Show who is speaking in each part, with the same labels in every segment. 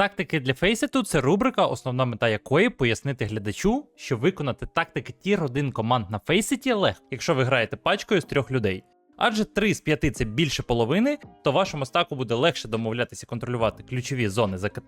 Speaker 1: Тактики для фейситу це рубрика, основна мета якої пояснити глядачу, що виконати тактики тір 1 команд на фейситі легко, якщо ви граєте пачкою з трьох людей. Адже 3 з 5 це більше половини, то вашому стаку буде легше домовлятися контролювати ключові зони за КТ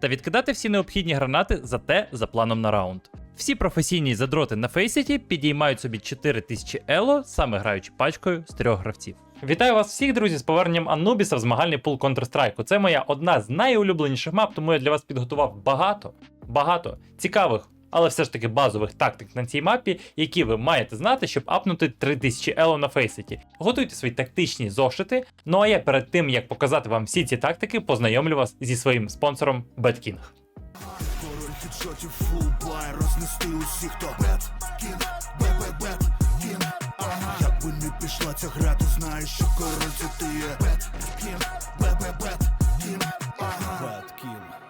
Speaker 1: та відкидати всі необхідні гранати за те за планом на раунд. Всі професійні задроти на фейсіті підіймають собі 4000 ело, саме граючи пачкою з трьох гравців. Вітаю вас всіх, друзі, з поверненням Анубіса в змагальний пул Counter-Strike. Це моя одна з найулюбленіших мап, тому я для вас підготував багато, багато цікавих, але все ж таки базових тактик на цій мапі, які ви маєте знати, щоб апнути 3000 ело на фейсіті. Готуйте свої тактичні зошити. Ну а я перед тим як показати вам всі ці тактики, познайомлю вас зі своїм спонсором BetKing.
Speaker 2: Рознести усіх, хто пішла ця гра, ти знаєш, що король це ти є Бет кінг, бет бет бет кінг, ага Бет кінг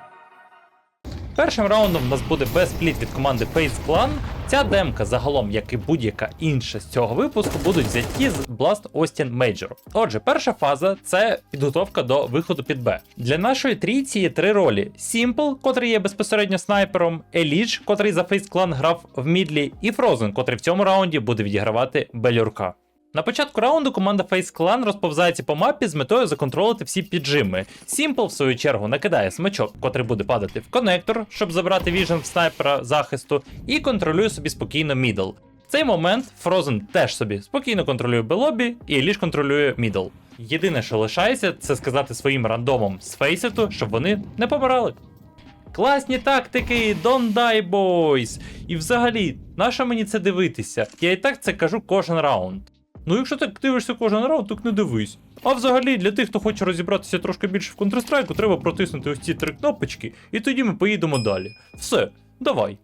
Speaker 1: Першим раундом у нас буде безпліт від команди Face Clan. Ця демка, загалом, як і будь-яка інша з цього випуску, будуть взяті з Blast Austin Major. Отже, перша фаза це підготовка до виходу під Б. Для нашої трійці є три ролі: Simple, котрий є безпосередньо снайпером, Еліч, котрий за Face Clan грав в мідлі, і Frozen, котрий в цьому раунді буде відігравати Белюрка. На початку раунду команда Face Clan розповзається по мапі з метою законтролити всі піджими. Simple, в свою чергу, накидає смачок, котрий буде падати в коннектор, щоб забрати віжен в снайпера захисту, і контролює собі спокійно мідл. В цей момент Frozen теж собі спокійно контролює белобі, і Еліш контролює мідл. Єдине, що лишається, це сказати своїм рандомам з фейсету, щоб вони не помирали. Класні тактики, don't die, boys! І взагалі, нащо мені це дивитися? Я і так це кажу кожен раунд. Ну, якщо так дивишся кожен раунд, так не дивись. А взагалі, для тих, хто хоче розібратися трошки більше в Counter-Strike, треба протиснути ось ці три кнопочки, і тоді ми поїдемо далі. Все, давай.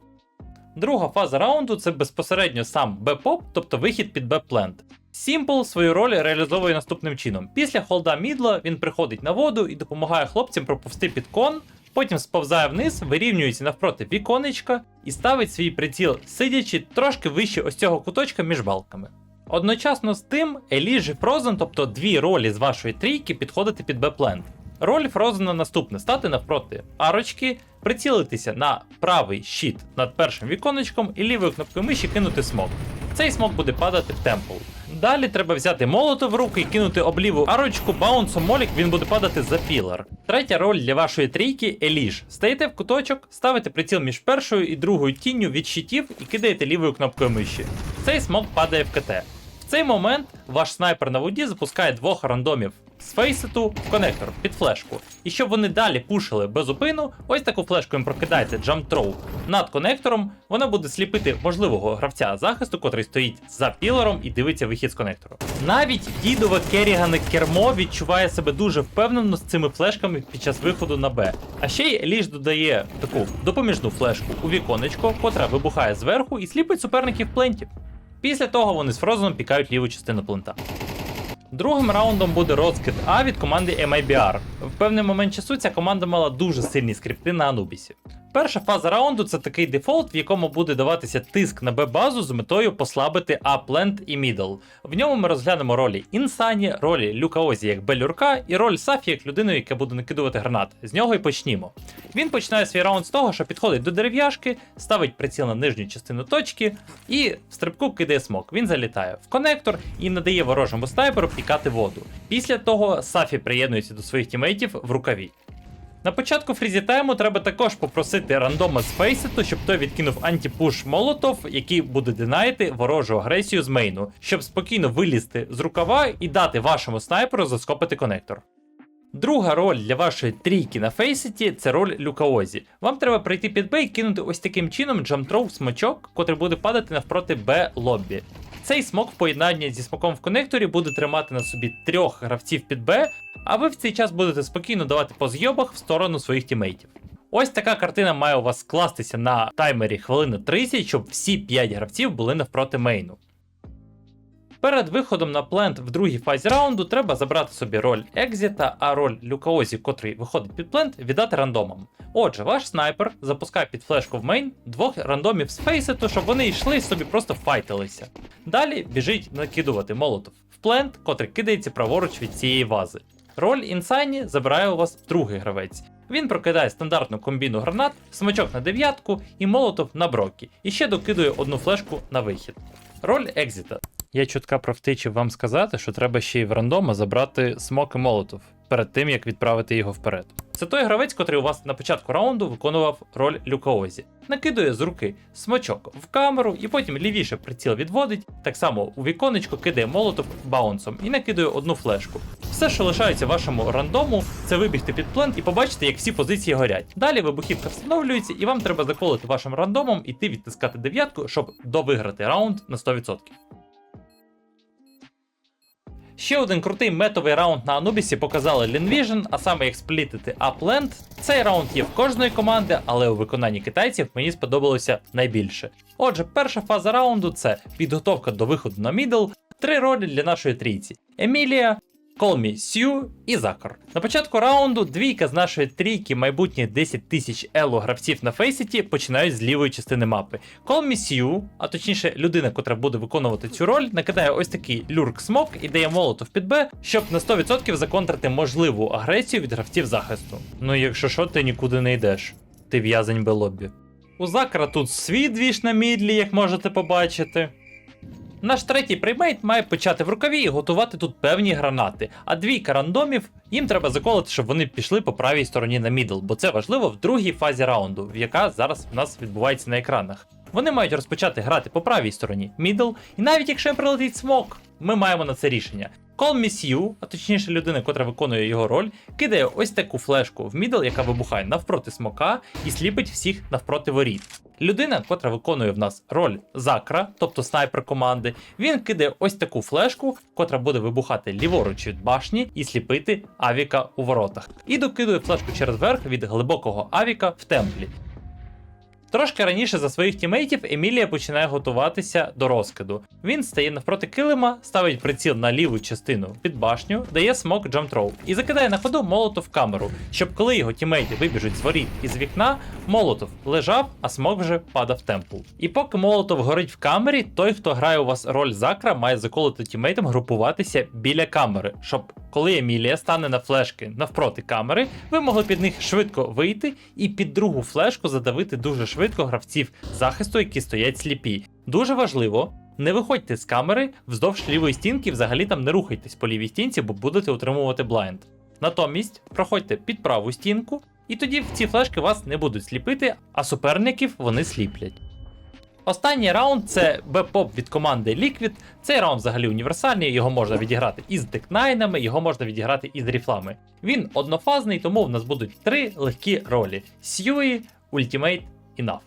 Speaker 1: Друга фаза раунду це безпосередньо сам Б-поп, тобто вихід під Б-плент. Simple свою роль реалізовує наступним чином. Після холда мідла він приходить на воду і допомагає хлопцям проповсти під кон, потім сповзає вниз, вирівнюється навпроти віконечка і ставить свій приціл, сидячи трошки вище ось цього куточка між балками. Одночасно з тим, Еліж і Фрозен, тобто дві ролі з вашої трійки, підходити під Б-плент. Роль Фрозена наступна: стати навпроти арочки, прицілитися на правий щит над першим віконечком і лівою кнопкою миші кинути смок. Цей смок буде падати в темпл. Далі треба взяти молото в руки і кинути об ліву арочку, баунсом молік він буде падати за пілар. Третя роль для вашої трійки Еліж. Стаєте в куточок, ставите приціл між першою і другою тінню від щитів і кидаєте лівою кнопкою миші. Цей смок падає в КТ. Цей момент ваш снайпер на воді запускає двох рандомів з фейсету в конектор під флешку. І щоб вони далі пушили без зупину, ось таку флешку їм прокидається Throw над конектором. Вона буде сліпити можливого гравця захисту, котрий стоїть за пілером і дивиться вихід з конектору. Навіть дідове керігане кермо відчуває себе дуже впевнено з цими флешками під час виходу на Б. А ще й Ліж додає таку допоміжну флешку у віконечко, котра вибухає зверху і сліпить суперників плентів. Після того вони з Фрозеном пікають ліву частину плента. Другим раундом буде розкид А від команди MIBR. В певний момент часу ця команда мала дуже сильні скрипти на Анубісі. Перша фаза раунду це такий дефолт, в якому буде даватися тиск на Б-базу з метою послабити А-плент і мідл. В ньому ми розглянемо ролі Інсані, ролі Люка Озі як Белюрка і роль Сафі як людину, яка буде накидувати гранати. З нього і почнімо. Він починає свій раунд з того, що підходить до дерев'яшки, ставить приціл на нижню частину точки і в стрибку кидає смок. Він залітає в конектор і надає ворожому снайперу пікати воду. Після того Сафі приєднується до своїх тімейтів в рукаві. На початку фрізі тайму треба також попросити рандома з фейсету, щоб той відкинув антипуш молотов, який буде динаїти ворожу агресію з мейну, щоб спокійно вилізти з рукава і дати вашому снайперу заскопити конектор. Друга роль для вашої трійки на фейсеті це роль Люкаозі. Вам треба прийти під Б і кинути ось таким чином джамтроу смачок, котрий буде падати навпроти Б лоббі. Цей смок в поєднанні зі смоком в конекторі буде тримати на собі трьох гравців під Б, а ви в цей час будете спокійно давати по зйобах в сторону своїх тімейтів. Ось така картина має у вас скластися на таймері хвилини 30, щоб всі 5 гравців були навпроти мейну. Перед виходом на плент в другій фазі раунду треба забрати собі роль екзіта, а роль Люкаозі, котрий виходить під плент, віддати рандомам. Отже, ваш снайпер запускає під флешку в мейн двох рандомів з фейсету, щоб вони йшли і собі просто файтилися. Далі біжить накидувати молотов в плент, котрий кидається праворуч від цієї вази. Роль інсайні забирає у вас другий гравець. Він прокидає стандартну комбіну гранат, смачок на дев'ятку і молотов на брокі, і ще докидує одну флешку на вихід. Роль екзіта. Я чутка провтичив вам сказати, що треба ще й в рандома забрати смок і молотов перед тим, як відправити його вперед. Це той гравець, котрий у вас на початку раунду виконував роль Люкаозі. Накидує з руки смачок в камеру і потім лівіше приціл відводить, так само у віконечко кидає молотов баунсом і накидує одну флешку. Все, що лишається вашому рандому, це вибігти під плент і побачити, як всі позиції горять. Далі вибухівка встановлюється, і вам треба заколити вашим рандомом, іти відтискати дев'ятку, щоб довиграти раунд на 100%. Ще один крутий метовий раунд на Анубісі показали Лінвіжн, а саме як сплітити апленд. Цей раунд є в кожної команди, але у виконанні китайців мені сподобалося найбільше. Отже, перша фаза раунду це підготовка до виходу на мідл, три ролі для нашої трійці: Емілія, Колмі Сью і Закар. На початку раунду двійка з нашої трійки майбутніх 10 тисяч ело гравців на фейсіті починають з лівої частини мапи. Колмі Сью, а точніше людина, котра буде виконувати цю роль, накидає ось такий люрк смок і дає молотов під Б, щоб на 100% законтрити можливу агресію від гравців захисту. Ну якщо що, ти нікуди не йдеш. Ти в'язень би лоббі. У Закара тут свій двіж на мідлі, як можете побачити. Наш третій приймейт має почати в рукаві і готувати тут певні гранати, а двійка рандомів їм треба заколити, щоб вони пішли по правій стороні на мідл, бо це важливо в другій фазі раунду, яка зараз в нас відбувається на екранах. Вони мають розпочати грати по правій стороні мідл, і навіть якщо прилетить смок, ми маємо на це рішення. Call Miss You, а точніше людина, котра виконує його роль, кидає ось таку флешку в мідл, яка вибухає навпроти смока і сліпить всіх навпроти воріт. Людина, котра виконує в нас роль закра, тобто снайпер команди, він кидає ось таку флешку, котра буде вибухати ліворуч від башні і сліпити авіка у воротах. І докидує флешку через верх від глибокого авіка в темплі. Трошки раніше за своїх тімейтів Емілія починає готуватися до розкиду. Він стає навпроти килима, ставить приціл на ліву частину під башню, дає смок джамтроу і закидає на ходу молотов в камеру, щоб коли його тімейти вибіжуть з воріт із вікна, молотов лежав, а смок вже падав темпл. І поки молотов горить в камері, той, хто грає у вас роль закра, має заколити тімейтам групуватися біля камери, щоб коли Емілія стане на флешки навпроти камери, ви могли під них швидко вийти і під другу флешку задавити дуже швидко гравців захисту, які стоять сліпі. Дуже важливо. Не виходьте з камери вздовж лівої стінки, взагалі там не рухайтесь по лівій стінці, бо будете отримувати блайнд. Натомість проходьте під праву стінку, і тоді ці флешки вас не будуть сліпити, а суперників вони сліплять. Останній раунд це бепоп від команди Liquid. Цей раунд взагалі універсальний, його можна відіграти із декнайнами, його можна відіграти із ріфлами. Він однофазний, тому в нас будуть три легкі ролі: Сьюї, Ultimate NAV.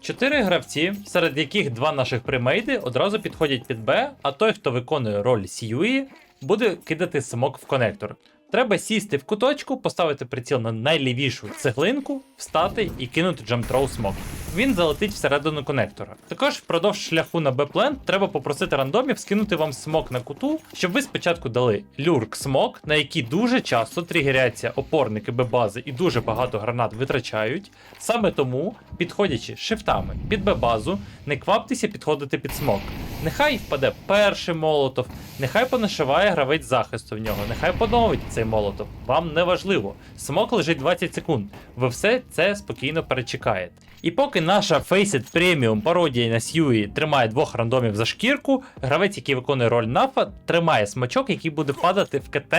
Speaker 1: Чотири гравці, серед яких два наших примейди одразу підходять під Б, а той, хто виконує роль Сьюї, буде кидати смок в конектор. Треба сісти в куточку, поставити приціл на найлівішу цеглинку, встати і кинути джамтроу смок. Він залетить всередину конектора. Також впродовж шляху на Б-плент треба попросити рандомів скинути вам смок на куту, щоб ви спочатку дали люрк смок, на який дуже часто тригеряться опорники Б-бази і дуже багато гранат витрачають. Саме тому, підходячи шифтами під Б-базу, не кваптеся підходити під смок. Нехай впаде перший молотов, нехай понашиває гравець захисту в нього, нехай поновить цей молотов. Вам не важливо. Смок лежить 20 секунд. Ви все це спокійно перечекаєте. І поки наша Faceit Premium пародія на Сьюї тримає двох рандомів за шкірку, гравець, який виконує роль нафа, тримає смачок, який буде падати в КТ.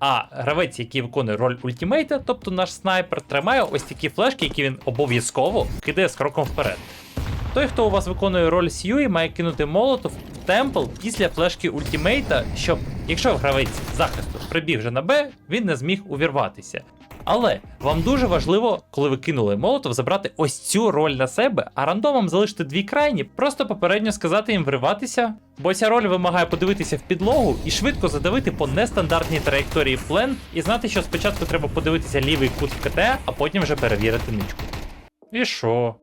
Speaker 1: А гравець, який виконує роль ультімейта, тобто наш снайпер, тримає ось такі флешки, які він обов'язково кидає з кроком вперед. Той, хто у вас виконує роль Сьюї, має кинути молотов в темпл після флешки ультімейта, щоб, якщо гравець захисту прибіг вже на Б, він не зміг увірватися. Але вам дуже важливо, коли ви кинули молотов, забрати ось цю роль на себе, а рандомом залишити дві крайні, просто попередньо сказати їм вриватися. Бо ця роль вимагає подивитися в підлогу і швидко задавити по нестандартній траєкторії плен, і знати, що спочатку треба подивитися лівий кут в КТ, а потім вже перевірити ничку. І що?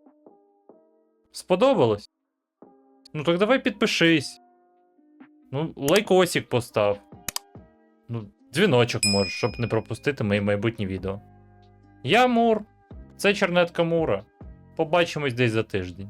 Speaker 1: Сподобалось? Ну так давай підпишись. Ну, лайкосик постав. Ну, дзвіночок можеш, щоб не пропустити мої майбутні відео. Я Мур. Це Чернетка Мура. Побачимось десь за тиждень.